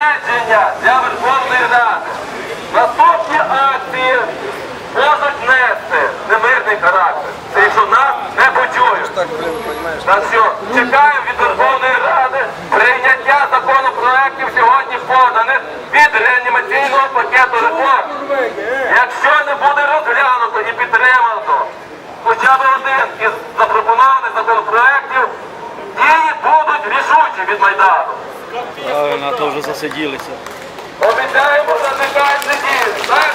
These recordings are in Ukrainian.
Рішення для Верховної Ради. Наступні акції можуть нести немирний характер. Це якщо нас не почують. Так що чекаємо від Верховної Ради прийняття законопроектів сьогодні поданих від реанімаційного пакету реформ. Якщо не буде розглянуто і підтримано хоча б один із запропонованих законопроектів, дії будуть рішучі від Майдану. Правильно, то вже засиділися. Обіцяємо затикати сидіти. Так?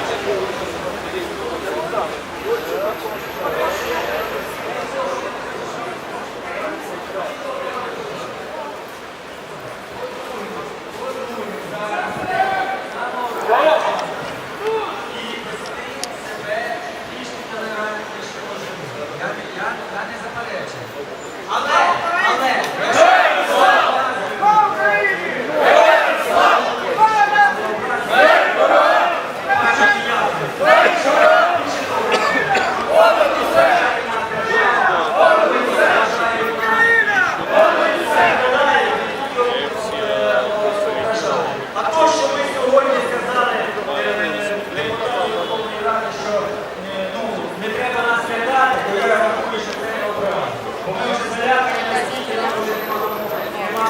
А то, що ми сьогодні сказали депутату Верховної Ради, що е, ну, не треба нас глядати, то я рахую, що треба не. Бо ми вже залякані настільки, нам вже нема